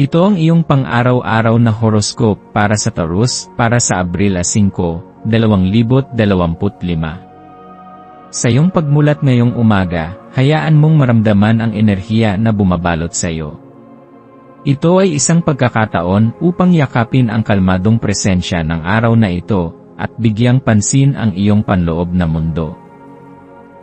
Ito ang iyong pang-araw-araw na horoscope para sa Taurus para sa Abril 5, 2025. Sa iyong pagmulat ngayong umaga, hayaan mong maramdaman ang enerhiya na bumabalot sa iyo. Ito ay isang pagkakataon upang yakapin ang kalmadong presensya ng araw na ito at bigyang pansin ang iyong panloob na mundo.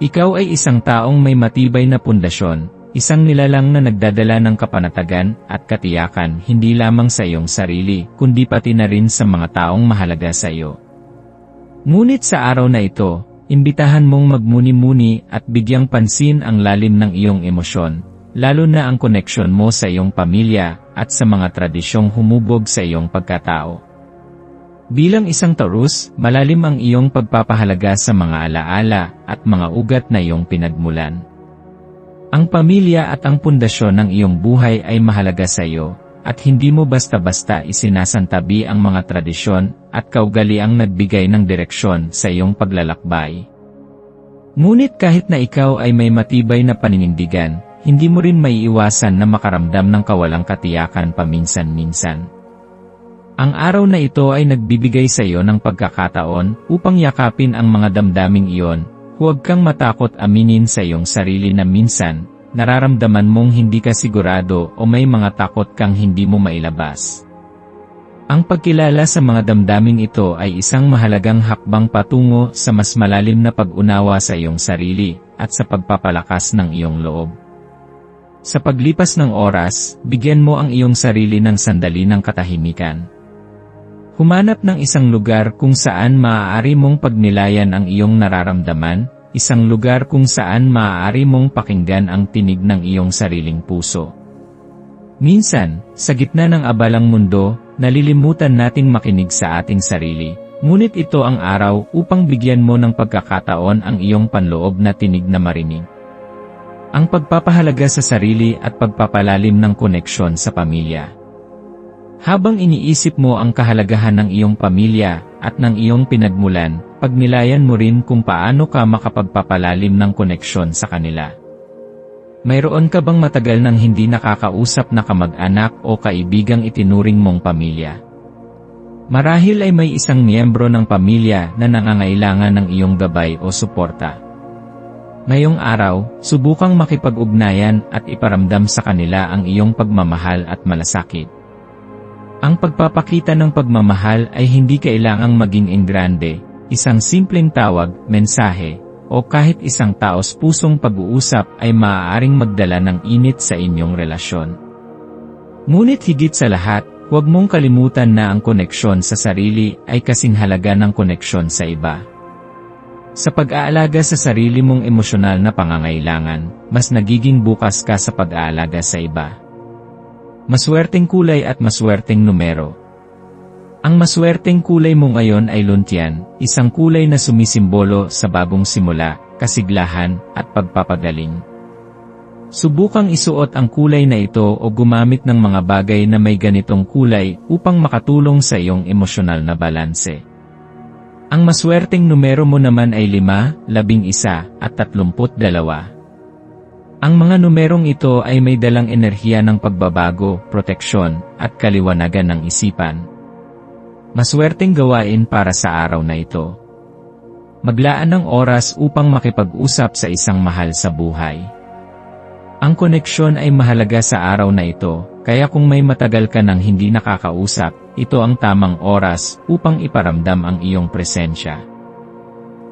Ikaw ay isang taong may matibay na pundasyon, isang nilalang na nagdadala ng kapanatagan at katiyakan hindi lamang sa iyong sarili, kundi pati na rin sa mga taong mahalaga sa iyo. Ngunit sa araw na ito, imbitahan mong magmuni-muni at bigyang pansin ang lalim ng iyong emosyon, lalo na ang koneksyon mo sa iyong pamilya at sa mga tradisyong humubog sa iyong pagkatao. Bilang isang Taurus, malalim ang iyong pagpapahalaga sa mga alaala at mga ugat na iyong pinagmulan. Ang pamilya at ang pundasyon ng iyong buhay ay mahalaga sa iyo, at hindi mo basta-basta isinasantabi ang mga tradisyon at kaugaliang nagbigay ng direksyon sa iyong paglalakbay. Ngunit kahit na ikaw ay may matibay na paninindigan, hindi mo rin maiiwasan na makaramdam ng kawalang katiyakan paminsan-minsan. Ang araw na ito ay nagbibigay sa iyo ng pagkakataon upang yakapin ang mga damdaming iyon. Huwag kang matakot aminin sa iyong sarili na minsan, nararamdaman mong hindi ka sigurado o may mga takot kang hindi mo mailabas. Ang pagkilala sa mga damdaming ito ay isang mahalagang hakbang patungo sa mas malalim na pag-unawa sa iyong sarili at sa pagpapalakas ng iyong loob. Sa paglipas ng oras, bigyan mo ang iyong sarili ng sandali ng katahimikan. Humanap ng isang lugar kung saan maaari mong pagnilayan ang iyong nararamdaman, isang lugar kung saan maaari mong pakinggan ang tinig ng iyong sariling puso. Minsan, sa gitna ng abalang mundo, nalilimutan nating makinig sa ating sarili, ngunit ito ang araw upang bigyan mo ng pagkakataon ang iyong panloob na tinig na marinig. Ang pagpapahalaga sa sarili at pagpapalalim ng koneksyon sa pamilya. Habang iniisip mo ang kahalagahan ng iyong pamilya at ng iyong pinagmulan, pagnilayan mo rin kung paano ka makapagpapalalim ng koneksyon sa kanila. Mayroon ka bang matagal nang hindi nakakausap na kamag-anak o kaibigang itinuring mong pamilya? Marahil ay may isang miyembro ng pamilya na nangangailangan ng iyong gabay o suporta. Ngayong araw, subukang makipag-ugnayan at iparamdam sa kanila ang iyong pagmamahal at malasakit. Ang pagpapakita ng pagmamahal ay hindi kailangang maging engrande, isang simpleng tawag, mensahe, o kahit isang taos pusong pag-uusap ay maaaring magdala ng init sa inyong relasyon. Ngunit higit sa lahat, huwag mong kalimutan na ang koneksyon sa sarili ay kasing halaga ng koneksyon sa iba. Sa pag-aalaga sa sarili mong emosyonal na pangangailangan, mas nagiging bukas ka sa pag-aalaga sa iba. Maswerteng kulay at maswerteng numero. Ang maswerteng kulay mo ngayon ay luntian, isang kulay na sumisimbolo sa bagong simula, kasiglahan, at pagpapagaling. Subukang isuot ang kulay na ito o gumamit ng mga bagay na may ganitong kulay upang makatulong sa iyong emosyonal na balanse. Ang maswerteng numero mo naman ay 5, 11, at 32. Ang mga numerong ito ay may dalang enerhiya ng pagbabago, proteksyon, at kaliwanagan ng isipan. Maswerteng gawain para sa araw na ito. Maglaan ng oras upang makipag-usap sa isang mahal sa buhay. Ang koneksyon ay mahalaga sa araw na ito, kaya kung may matagal ka nang hindi nakakausap, ito ang tamang oras upang iparamdam ang iyong presensya.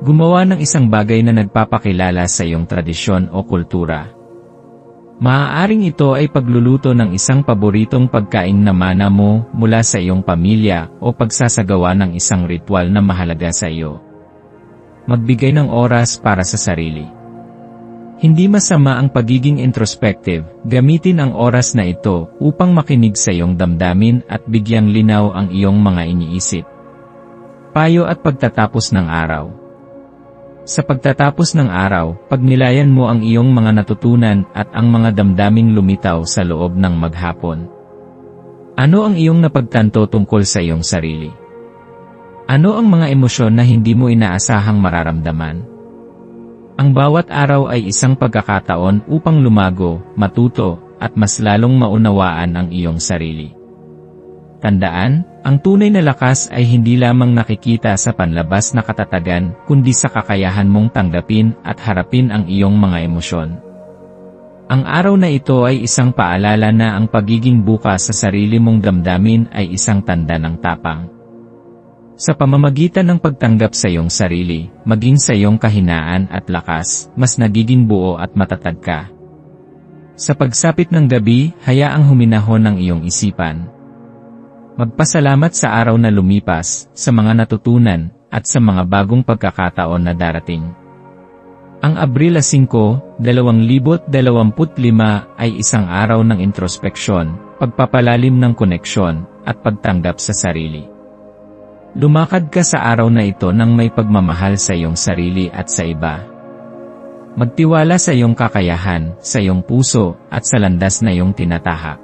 Gumawa ng isang bagay na nagpapakilala sa iyong tradisyon o kultura. Maaaring ito ay pagluluto ng isang paboritong pagkain na mana mo mula sa iyong pamilya o pagsasagawa ng isang ritual na mahalaga sa iyo. Magbigay ng oras para sa sarili. Hindi masama ang pagiging introspective, gamitin ang oras na ito upang makinig sa iyong damdamin at bigyang linaw ang iyong mga iniisip. Payo at pagtatapos ng araw Sa pagtatapos ng araw, pagnilayan mo ang iyong mga natutunan at ang mga damdaming lumitaw sa loob ng maghapon. Ano ang iyong napagtanto tungkol sa iyong sarili? Ano ang mga emosyon na hindi mo inaasahang mararamdaman? Ang bawat araw ay isang pagkakataon upang lumago, matuto, at mas lalong maunawaan ang iyong sarili. Tandaan, ang tunay na lakas ay hindi lamang nakikita sa panlabas na katatagan, kundi sa kakayahan mong tanggapin at harapin ang iyong mga emosyon. Ang araw na ito ay isang paalala na ang pagiging bukas sa sarili mong damdamin ay isang tanda ng tapang. Sa pamamagitan ng pagtanggap sa iyong sarili, maging sa iyong kahinaan at lakas, mas nagiging buo at matatag ka. Sa pagsapit ng gabi, hayaang huminahon ng iyong isipan. Magpasalamat sa araw na lumipas, sa mga natutunan, at sa mga bagong pagkakataon na darating. Ang Abril 5, 2025 ay isang araw ng introspeksyon, pagpapalalim ng koneksyon, at pagtanggap sa sarili. Lumakad ka sa araw na ito nang may pagmamahal sa iyong sarili at sa iba. Magtiwala sa iyong kakayahan, sa iyong puso, at sa landas na iyong tinatahak.